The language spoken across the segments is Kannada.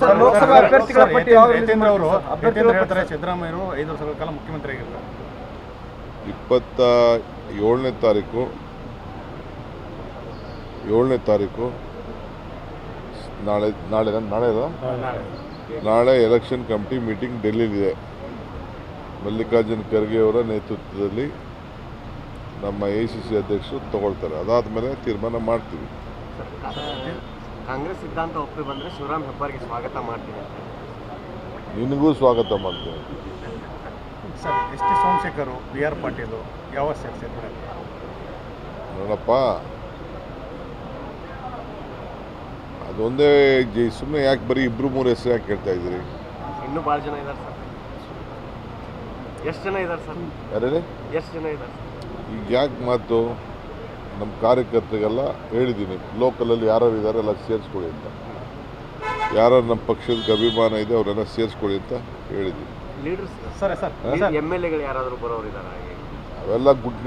ಸರ್, ಲೋಕಸಭಾ ಅಭ್ಯರ್ಥಿಗಳ ಪಟ್ಟಿ ಯಾವಾಗ ಅವರು ಯತೀಂದ್ರ ಹೇಳ್ತಾರೆ ಸಿದ್ದರಾಮಯ್ಯರು ಐದು ವರ್ಷಗಳ ಕಾಲ ಮುಖ್ಯಮಂತ್ರಿ ಆಗಿರ್ತಾರೆ ಇಪ್ಪತ್ತ ಏಳನೇ ತಾರೀಕು ಏಳನೇ ತಾರೀಕು ನಾಳೆ ನಾಳೆ ನಾಳೆ? ನಾಳೆ ಎಲೆಕ್ಷನ್ ಕಮಿಟಿ ಮೀಟಿಂಗ್ ಡೆಲ್ಲಿಲಿದೆ. ಮಲ್ಲಿಕಾರ್ಜುನ್ ಖರ್ಗೆ ಅವರ ನೇತೃತ್ವದಲ್ಲಿ ನಮ್ಮ ಎ ಸಿ ಸಿ ಅಧ್ಯಕ್ಷರು ತಗೊಳ್ತಾರೆ. ಅದಾದ ಮೇಲೆ ತೀರ್ಮಾನ ಮಾಡ್ತೀವಿ. ಕಾಂಗ್ರೆಸ್ ಸಿದ್ಧಾಂತ ಒಪ್ಪಿ ಬಂದ್ರೆ ಶಿವರಾಮ್ ಹೆಬ್ಬಾರ್ಗೆ ಸ್ವಾಗತ ಮಾಡ್ತೀನಿ ಅಂತ. ನಿನಗೂ ಸ್ವಾಗತ ಮಾಡ್ತೀನಿ. Sir S T Somashekhar B R Patil ಯಾವ ಸೇರ್ಸಿದ್ರೆ ನೋಡಪ್ಪ ಅದೊಂದೇ ಜೈ ಸುಮ್ಮನೆ ಯಾಕೆ ಬರೀ ಇಬ್ರು ಮೂರು ಹೆಸರು ಯಾಕೆ ಕೇಳ್ತಾ ಇದ್ದೀರಿ? ಇನ್ನು ಭಾಳ ಜನ ಇದ್ದಾರೆ ಸರ್. ಎಷ್ಟು ಜನ ಇದ್ದಾರೆ ಸರ್? ಯಾರೇ ಎಷ್ಟು ಜನ ಇದ್ದಾರೆ ಈಗ ಯಾಕೆ ಮಾತು? ನಮ್ಮ ಕಾರ್ಯಕರ್ತರಿಗೆಲ್ಲ ಹೇಳಿದ್ದೀನಿ ಲೋಕಲಲ್ಲಿ ಯಾರ್ಯಾರು ಇದ್ದಾರೆ ಎಲ್ಲ ಸೇರಿಸ್ಕೊಳ್ಳಿ ಅಂತ. ಯಾರು ನಮ್ಮ ಪಕ್ಷದ ಅಭಿಮಾನ ಇದೆ ಅವರೆಲ್ಲ ಸೇರಿಸ್ಕೊಳ್ಳಿ ಅಂತ ಹೇಳಿದ್ದೀನಿ. ಅವೆಲ್ಲ ಗುಡ್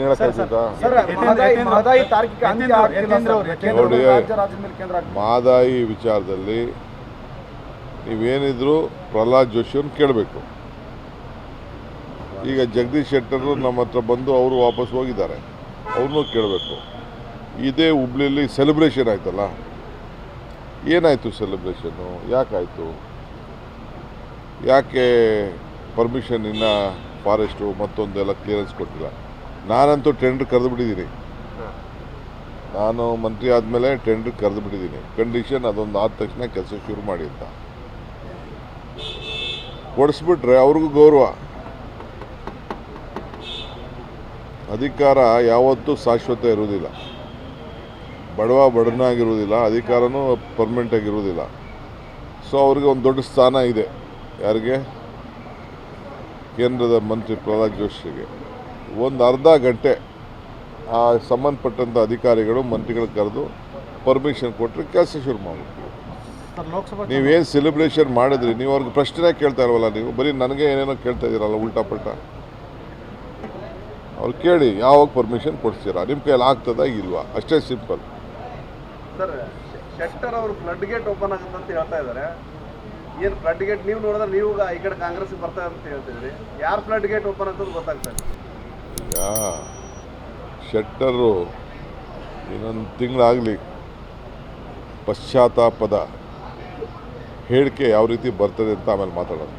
ನೋಡಿ. ಮಾದಾಯಿ ವಿಚಾರದಲ್ಲಿ ನೀವೇನಿದ್ರು ಪ್ರಹ್ಲಾದ್ ಜೋಶಿಯವ್ರನ್ನ ಕೇಳಬೇಕು. ಈಗ ಜಗದೀಶ್ ಶೆಟ್ಟರು ನಮ್ಮ ಹತ್ರ ಬಂದು ಅವರು ವಾಪಸ್ ಹೋಗಿದ್ದಾರೆ. ಅವ್ರನ್ನೂ ಕೇಳಬೇಕು. ಇದೇ ಹುಬ್ಳಿಯಲ್ಲಿ ಸೆಲೆಬ್ರೇಷನ್ ಆಯ್ತಲ್ಲ? ಏನಾಯಿತು ಸೆಲೆಬ್ರೇಷನ್ನು ಯಾಕಾಯಿತು? ಯಾಕೆ ಪರ್ಮಿಷನ್ ಇನ್ನು ಫಾರೆಸ್ಟು ಮತ್ತೊಂದೆಲ್ಲ ಕ್ಲಿಯರೆನ್ಸ್ ಕೊಟ್ಟಿಲ್ಲ? ನಾನಂತೂ ಟೆಂಡರ್ ಕರೆದು ಬಿಟ್ಟಿದ್ದೀನಿ ನಾನು ಮಂತ್ರಿ ಆದಮೇಲೆ ಟೆಂಡರ್ ಕರೆದು ಬಿಟ್ಟಿದ್ದೀನಿ ಕಂಡೀಷನ್ ಅದೊಂದು ಆದ ತಕ್ಷಣ ಕೆಲಸ ಶುರು ಮಾಡಿ ಅಂತ. ಕೊಡಿಸ್ಬಿಟ್ರೆ ಅವ್ರಿಗೂ ಗೌರವ. ಅಧಿಕಾರ ಯಾವತ್ತೂ ಶಾಶ್ವತ ಇರುವುದಿಲ್ಲ. ಬಡವ ಬಡನಾಗಿರುವುದಿಲ್ಲ ಅಧಿಕಾರನೂ ಪರ್ಮನೆಂಟ್ ಆಗಿರುವುದಿಲ್ಲ. ಸೊ ಅವ್ರಿಗೆ ಒಂದು ದೊಡ್ಡ ಸ್ಥಾನ ಇದೆ. ಯಾರಿಗೆ? ಕೇಂದ್ರದ ಮಂತ್ರಿ ಪ್ರಹ್ಲಾದ್ ಜೋಶಿಗೆ. ಒಂದು ಅರ್ಧ ಗಂಟೆ ಆ ಸಂಬಂಧಪಟ್ಟಂಥ ಅಧಿಕಾರಿಗಳು ಮಂತ್ರಿಗಳು ಕರೆದು ಪರ್ಮಿಷನ್ ಕೊಟ್ಟರೆ ಕೆಲಸ ಶುರು ಮಾಡ್ಬಿಡ್ತೀವಿ. ಲೋಕಸಭಾ ನೀವೇನು ಸೆಲೆಬ್ರೇಷನ್ ಮಾಡಿದ್ರಿ? ನೀವು ಅವ್ರಿಗೆ ಪ್ರಶ್ನೆ ಕೇಳ್ತಾ ಇಲ್ವಲ್ಲ ನೀವು. ಬರೀ ನನಗೆ ಏನೇನೋ ಕೇಳ್ತಾ ಇದ್ದೀರಲ್ಲ ಉಲ್ಟಾ ಪಲ್ಟಾ. ಅವ್ರು ಕೇಳಿ ಯಾವಾಗ ಪರ್ಮಿಷನ್ ಕೊಡ್ತೀರಾ? ನಿಮ್ಮ ಕೈಯಲ್ಲಿ ಆಗ್ತದ ಇಲ್ವಾ? ಅಷ್ಟೇ ಸಿಂಪಲ್ ಸರ್ ಶೆಟ್ಟರ್ ಅವರು ಫ್ಲಡ್ ಗೇಟ್ ಓಪನ್ ಆಗುತ್ತೆ ಅಂತ ಹೇಳ್ತಾ ಇದ್ದಾರೆ. ಏನು ಫ್ಲಡ್ ಗೇಟ್ ನೀವು ನೋಡಿದ್ರೆ ನೀವು ಈ ಕಡೆ ಕಾಂಗ್ರೆಸ್ ಬರ್ತಾ ಅಂತ ಹೇಳ್ತಿದ್ರಿ ಯಾರು ಫ್ಲಡ್ ಗೇಟ್ ಓಪನ್ ಆಗ್ತದೆ ಗೊತ್ತಾಗ್ತಾ ಇಲ್ಲ. ಈಗ ಶೆಟ್ಟರು ಇನ್ನೊಂದು ತಿಂಗಳಾಗಲಿ ಪಶ್ಚಾತ್ತಾಪದ ಹೇಳಿಕೆ ಯಾವ ರೀತಿ ಬರ್ತದೆ ಅಂತ ಆಮೇಲೆ ಮಾತಾಡೋದು